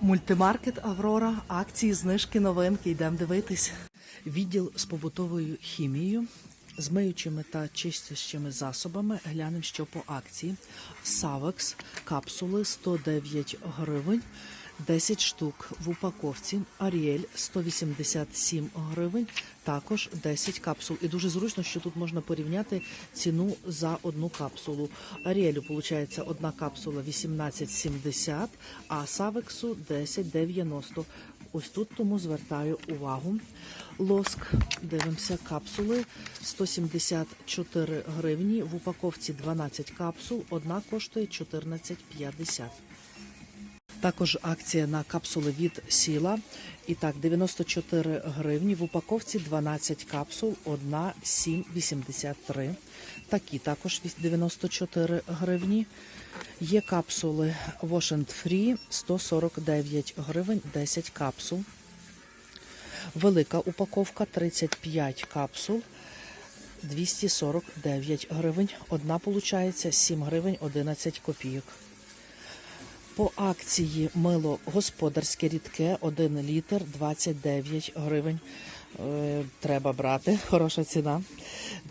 Мультимаркет Аврора, акції, знижки, новинки. Йдемо дивитись. Відділ з побутовою хімією, з миючими та чистящими засобами. Глянемо, що по акції. Савекс, капсули 109 гривень. 10 штук в упаковці. Аріель 187 гривень, також 10 капсул. І дуже зручно, що тут можна порівняти ціну за одну капсулу. Аріелю, виходить, одна капсула 18,70, а Савексу 10,90. Ось тут тому звертаю увагу. Лоск, дивимося, капсули 174 гривні. В упаковці 12 капсул, одна коштує 14,50. Також акція на капсули від сіла. І так, 94 гривні. В упаковці 12 капсул, одна 7,83. Такі також 94 гривні. Є капсули Wash Free 149 гривень, 10 капсул. Велика упаковка 35 капсул. 249 гривень. Одна виходить 7 гривень 11 копійок. По акції мило господарське рідке 1 літр 29 гривень. Е, Треба брати, хороша ціна.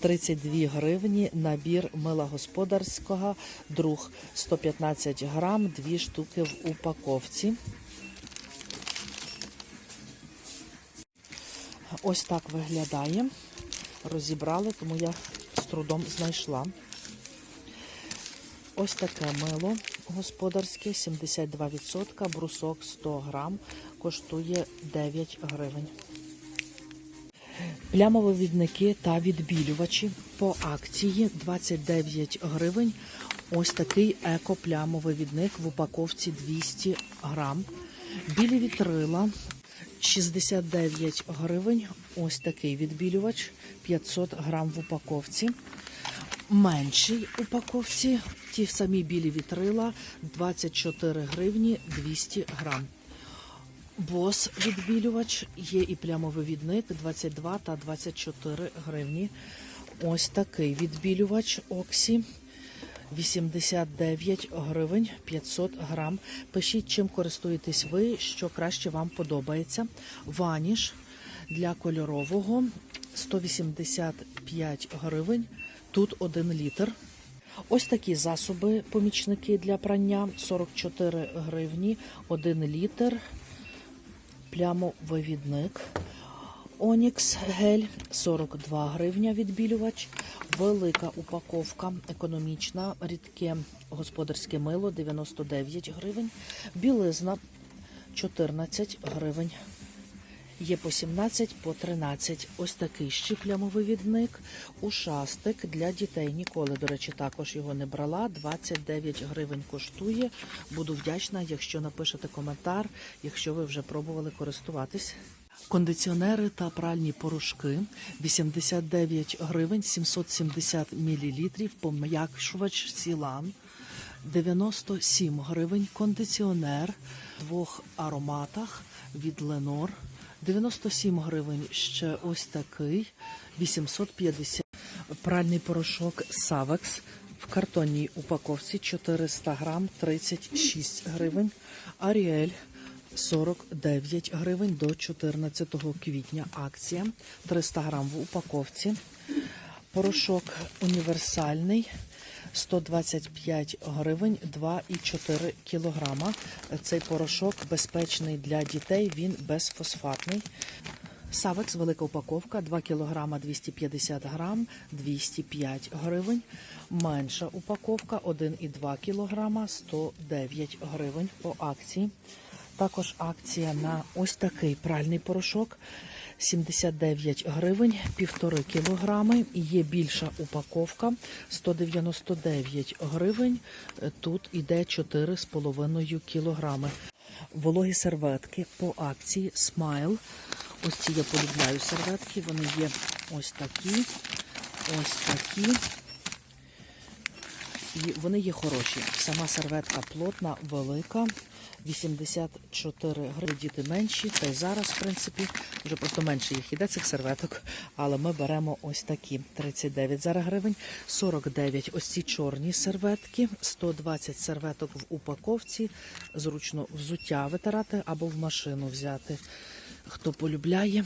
32 гривні набір мила господарського, друг 115 грам, 2 штуки в упаковці. Ось так виглядає. Розібрали, тому я з трудом знайшла. Ось таке мило господарське, 72%, брусок 100 грам, коштує 9 гривень. Плямовивідники та відбілювачі по акції 29 гривень. Ось такий еко-плямовий в упаковці 200 грам. Білі вітрила 69 гривень. Ось такий відбілювач 500 грам в упаковці. Менший упаковці, ті самі білі вітрила 24 гривні 200 грам. Бос відбілювач є і плямовивідник 22 та 24 гривні. Ось такий відбілювач Оксі 89 гривень 500 грам. Пишіть, чим користуєтесь ви, що краще вам подобається. Ваніш для кольорового 185 гривень. Тут 1 літр. Ось такі засоби, помічники для прання 44 гривні, 1 літр, плямовивідник. Онікс гель 42 гривня відбілювач, велика упаковка, економічна, рідке господарське мило 99 гривень, білизна 14 гривень. Є по 17, по 13. Ось такий ще плямовивідник. Ушастик для дітей. Ніколи, до речі, також його не брала. 29 гривень коштує. Буду вдячна, якщо напишете коментар, якщо ви вже пробували користуватись. Кондиціонери та пральні порошки 89 гривень 770 мл, пом'якшувач Сілан 97 гривень кондиціонер в двох ароматах від Ленор 97 гривень ще ось такий 850 пральний порошок Савекс в картонній упаковці 400 грам 36 гривень Аріель 49 гривень до 14 квітня. Акція 300 грам в упаковці. Порошок універсальний 125 гривень 2,4 кілограма. Цей порошок безпечний для дітей, він безфосфатний. Савекс, велика упаковка, 2 кг 250 грам, 205 гривень. Менша упаковка 1,2 кг, 109 гривень по акції. Також акція на ось такий пральний порошок 79 гривень, півтори кілограми. І Є більша упаковка 199 гривень. Тут іде 4,5 кілограми. Вологі серветки по акції Смайл. Ось ці я полюбляю серветки. Вони є ось такі, ось такі. І вони є хороші. Сама серветка плотна, велика. 84 гривні. Діти менші, та й зараз, в принципі, вже просто менше їх іде цих серветок. Але ми беремо ось такі 39 зараз гривень, 49 ось ці чорні серветки, 120 серветок в упаковці. Зручно взуття витирати або в машину взяти. Хто полюбляє,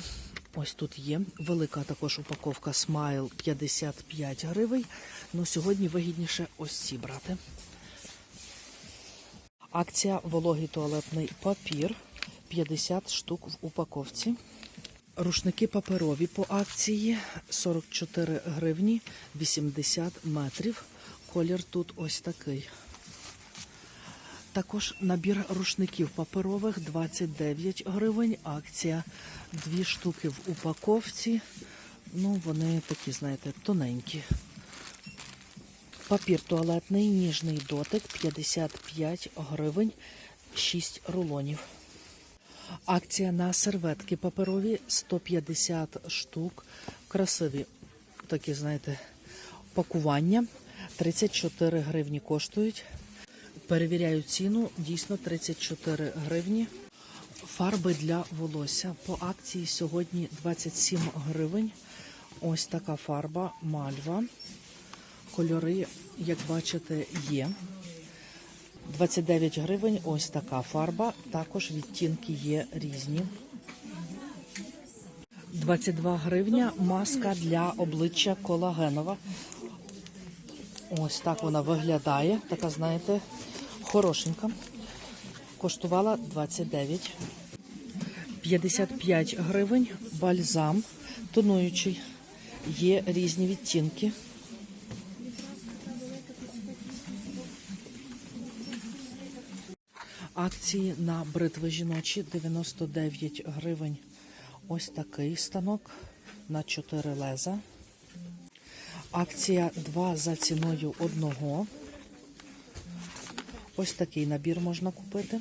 ось тут є велика також упаковка Смайл 55 гривень. Ну сьогодні вигідніше ось ці брати. Акція вологий туалетний папір 50 штук в упаковці. Рушники паперові по акції 44 гривні 80 метрів. Колір тут ось такий. Також набір рушників паперових 29 гривень. Акція дві штуки в упаковці. Ну, вони такі, знаєте, тоненькі. Папір туалетний, ніжний дотик 55 гривень, 6 рулонів. Акція на серветки паперові 150 штук. Красиві такі, знаєте, пакування. 34 гривні коштують. Перевіряю ціну, дійсно 34 гривні. Фарби для волосся. По акції сьогодні 27 гривень. Ось така фарба мальва. Кольори, як бачите, є. 29 гривень ось така фарба. Також відтінки є різні. 22 гривня маска для обличчя колагенова. Ось так вона виглядає. Така, знаєте, хорошенька. Коштувала 29. 55 гривень. Бальзам тонуючий. Є різні відтінки. Акції на бритви жіночі 99 гривень. Ось такий станок на 4 леза. Акція 2 за ціною одного. Ось такий набір можна купити.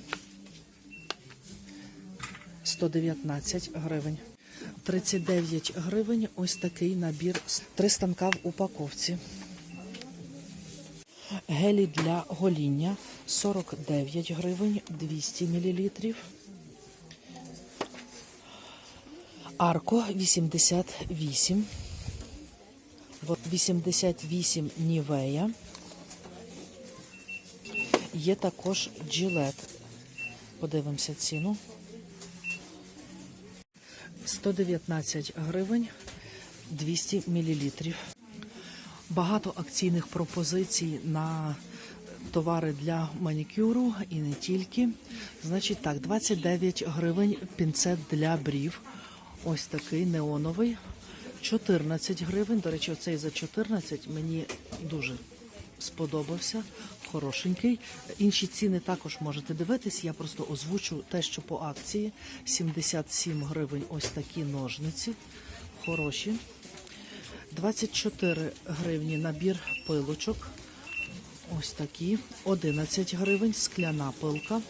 119 гривень. 39 гривень. Ось такий набір. Три станка в упаковці. Гелі для гоління 49 гривень 200 мл. Арко 88. От 88 Нівея. Є також джилет. Подивимося ціну. 119 гривень 200 мл. Багато акційних пропозицій на товари для манікюру і не тільки. Значить так, 29 гривень пінцет для брів. Ось такий неоновий. 14 гривень. До речі, оцей за 14 мені дуже сподобався. Хорошенький. Інші ціни також можете дивитись. Я просто озвучу те, що по акції. 77 гривень ось такі ножниці. Хороші. 24 гривні набір пилочок. Ось такі. 11 гривень скляна пилка.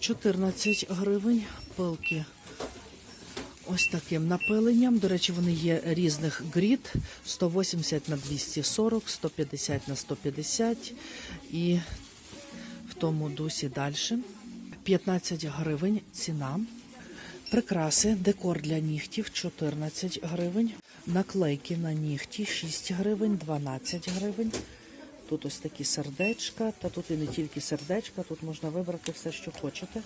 14 гривень пилки. Ось таким напиленням. До речі, вони є різних грід: 180 на 240, 150 на 150 і в тому дусі далі. 15 гривень ціна. Прикраси, декор для нігтів 14 гривень. Наклейки на нігті 6 гривень, 12 гривень. Тут ось такі сердечка, та тут і не тільки сердечка, тут можна вибрати все, що хочете.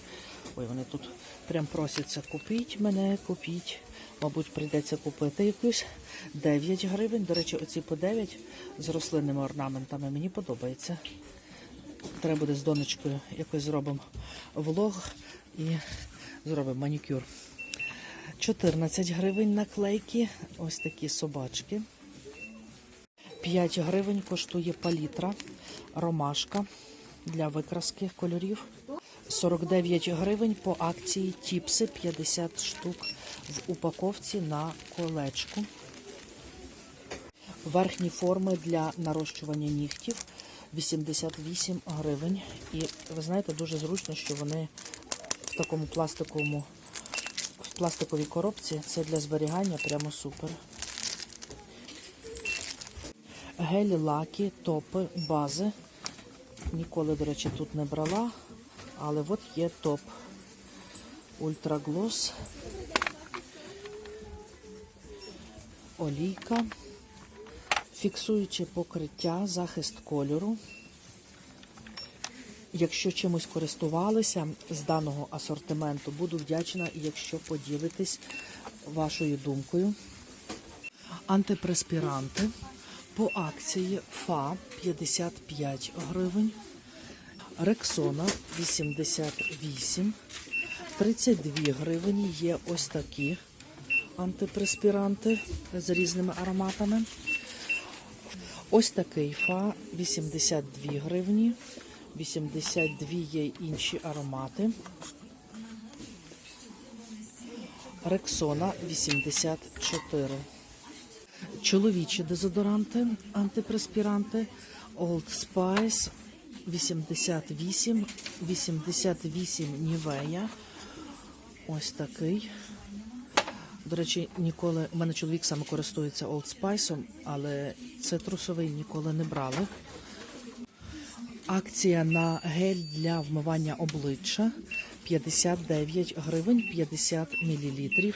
Ой, вони тут прям просяться купіть мене, купіть. Мабуть, прийдеться купити якусь 9 гривень. До речі, оці по 9 з рослинними орнаментами мені подобається. Треба буде з донечкою якось зробимо влог і зробимо манікюр. 14 гривень наклейки. Ось такі собачки. 5 гривень коштує палітра, ромашка для викраски кольорів. 49 гривень по акції тіпси 50 штук в упаковці на колечку. Верхні форми для нарощування нігтів 88 гривень. І ви знаєте, дуже зручно, що вони в такому пластиковому, в пластиковій коробці. Це для зберігання прямо супер. Гелі, лаки, топи, бази. Ніколи, до речі, тут не брала. Але от є топ. Ультраглос. Олійка. Фіксуюче покриття, захист кольору. Якщо чимось користувалися з даного асортименту, буду вдячна, якщо поділитесь вашою думкою. Антипреспіранти по акції ФА 55 гривень, Рексона 88, 32 гривні є ось такі антипреспіранти з різними ароматами. Ось такий фа 82 гривні, 82 є інші аромати. Рексона 84. Чоловічі дезодоранти, антипреспіранти, Old Spice 88, 88 Нівея. Ось такий. До речі, ніколи у мене чоловік саме користується Old Spice, але цитрусовий ніколи не брали. Акція на гель для вмивання обличчя 59 гривень 50 мілілітрів.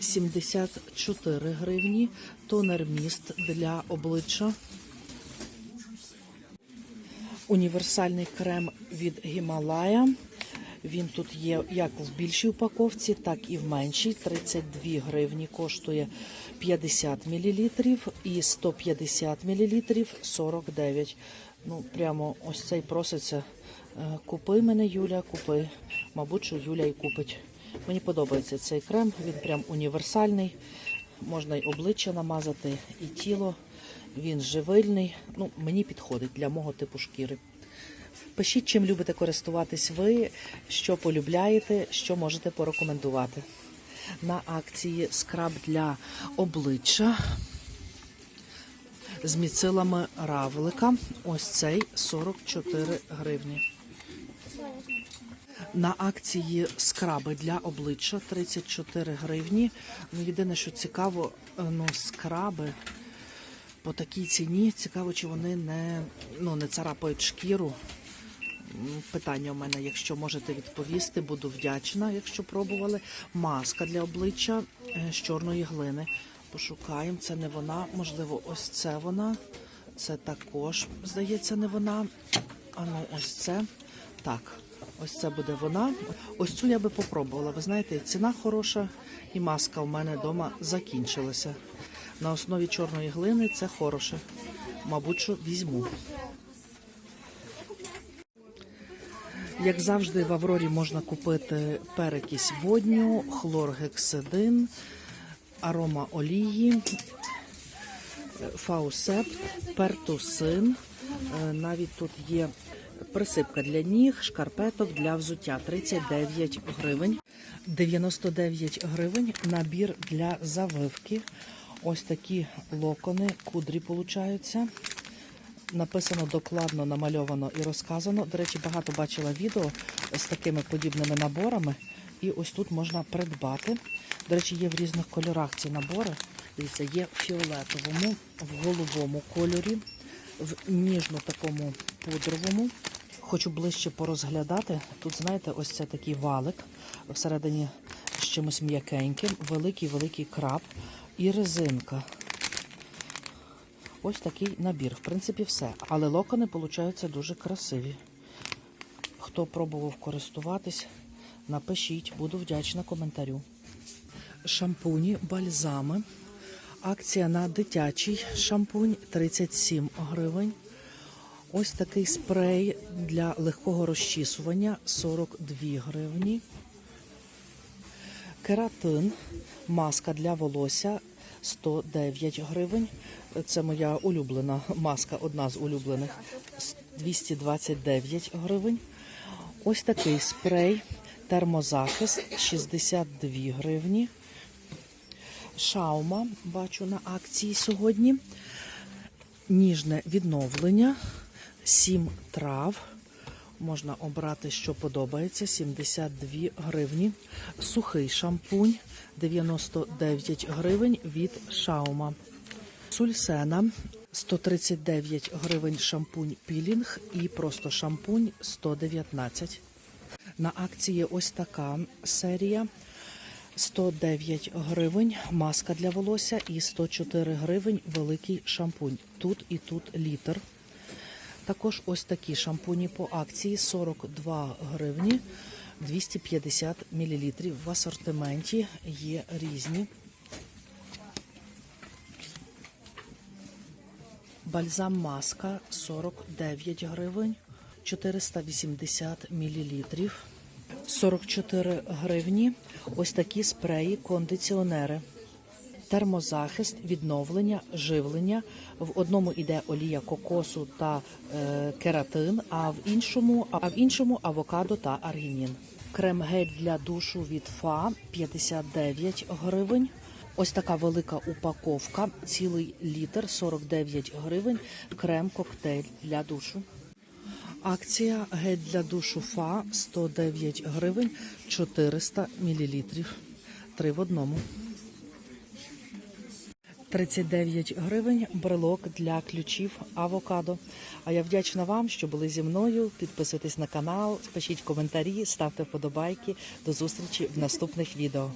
74 гривні. Тонер міст для обличчя. Універсальний крем від Гімалая. Він тут є як в більшій упаковці, так і в меншій. 32 гривні коштує 50 мл і 150 мл 49. Ну, прямо ось цей проситься. е, Купи мене, Юля, купи. Мабуть, що Юля і купить. Мені подобається цей крем, він прям універсальний. Можна й обличчя намазати, і тіло. Він живильний. Ну, мені підходить для мого типу шкіри. Пишіть, чим любите користуватись ви, що полюбляєте, що можете порекомендувати. На акції скраб для обличчя з міцилами равлика. Ось цей 44 гривні. На акції скраби для обличчя 34 гривні. Ну, єдине, що цікаво, е, ну, скраби по такій ціні. Цікаво, чи вони не, ну, не царапають шкіру. Питання у мене, якщо можете відповісти, буду вдячна, якщо пробували. Маска для обличчя е, з чорної глини. Пошукаємо. Це не вона. Можливо, ось це вона. Це також, здається, не вона. А ну, ось це. Так, ось це буде вона. Ось цю я би попробувала. Ви знаєте, ціна хороша, і маска у мене вдома закінчилася. На основі чорної глини це хороше. Мабуть, що візьму. Як завжди, в Аврорі можна купити перекись водню, хлоргексидин, арома олії, фаусепт, пертусин. Е, Навіть тут є присипка для ніг, шкарпеток для взуття 39 гривень. 99 гривень набір для завивки. Ось такі локони, кудрі получаються. Написано докладно, намальовано і розказано. До речі, багато бачила відео з такими подібними наборами. І ось тут можна придбати. До речі, є в різних кольорах ці набори. Дивіться, є в фіолетовому, в голубому кольорі, в ніжно такому пудровому. Хочу ближче порозглядати. Тут, знаєте, ось це такий валик всередині з чимось м'якеньким, великий-великий краб і резинка. Ось такий набір. В принципі, все. Але локони получаються дуже красиві. Хто пробував користуватись, напишіть, буду вдячна коментарю. Шампуні, бальзами. Акція на дитячий шампунь 37 гривень. Ось такий спрей для легкого розчісування 42 гривні. Кератин, маска для волосся 109 гривень. Це моя улюблена маска, одна з улюблених 229 гривень. Ось такий спрей, термозахист 62 гривні. Шаума бачу на акції сьогодні. Ніжне відновлення, 7 трав. Можна обрати, що подобається, 72 гривні. Сухий шампунь 99 гривень від Шаума. Сульсена 139 гривень шампунь пілінг і просто шампунь 119. На акції ось така серія. 109 гривень маска для волосся і 104 гривень великий шампунь. Тут і тут літр. Також ось такі шампуні по акції 42 гривні 250 мл. В асортименті є різні. Бальзам маска 49 гривень 480 мл. 44 гривні. Ось такі спреї, кондиціонери. Термозахист, відновлення, живлення. В одному іде олія кокосу та е, кератин, а в іншому, а в іншому авокадо та аргінін. Крем-гель для душу від ФА 59 гривень. Ось така велика упаковка, цілий літр 49 гривень. Крем-коктейль для душу. Акція гель для душу ФА 109 гривень 400 мл. Три в одному. 39 гривень брелок для ключів авокадо. А я вдячна вам, що були зі мною. Підписуйтесь на канал, пишіть коментарі, ставте вподобайки. До зустрічі в наступних відео.